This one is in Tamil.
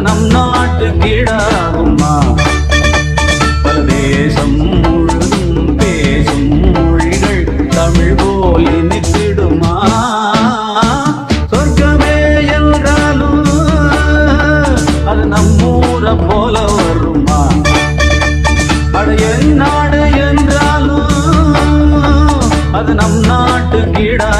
நம் நாட்டு கீழாகுமா பரதேசம் முழுதும் பேசும் மொழிகள் தமிழ் போல் இனித்திடுமா சொர்க்கமே என்றாலும் அது நம்மூரை போல வருமா? அட நாடு என்றாலும் அது நம் நாட்டு கீழா